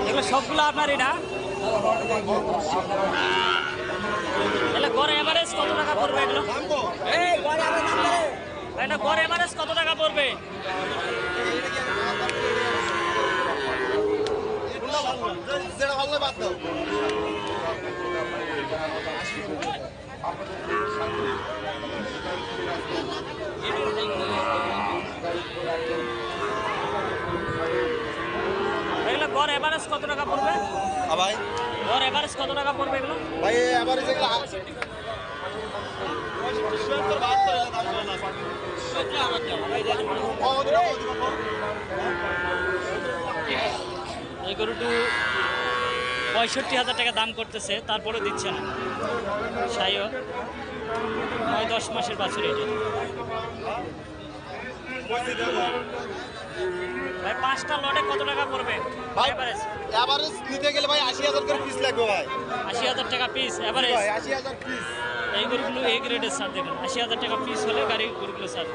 এগুলো সবগুলো আপনার এটা? তাহলে গড় এভারেজ কত টাকা পড়বে এগুলো? এটা গড় এভারেজ কত টাকা পড়বে? যেটা ভালো বাদ দাও। এগুলো গড় এভারেজ কত টাকা পড়বে? ভাই। গড় এভারেজ কত টাকা পড়বে এগুলো? ভাই যেগুলো এই গরুটু পঁয়ষট্টি হাজার টাকা দাম করতেছে তারপরে দিচ্ছে না। সাইও নয় দশ মাসের বাছুর এটা ভাই পাঁচটা লটে কত টাকা পড়বে? ভাই এভারেজ এভারেজ নিতে গেলে ভাই আশি হাজার করে পিস লাগবে ভাই। আশি হাজার টাকা পিস এভারেজ আশি হাজার পিস এই গরুগুলো এ গ্রেডের সার দেখেন আশি হাজার টাকা পিস হলে গাড়ি গরুগুলো সার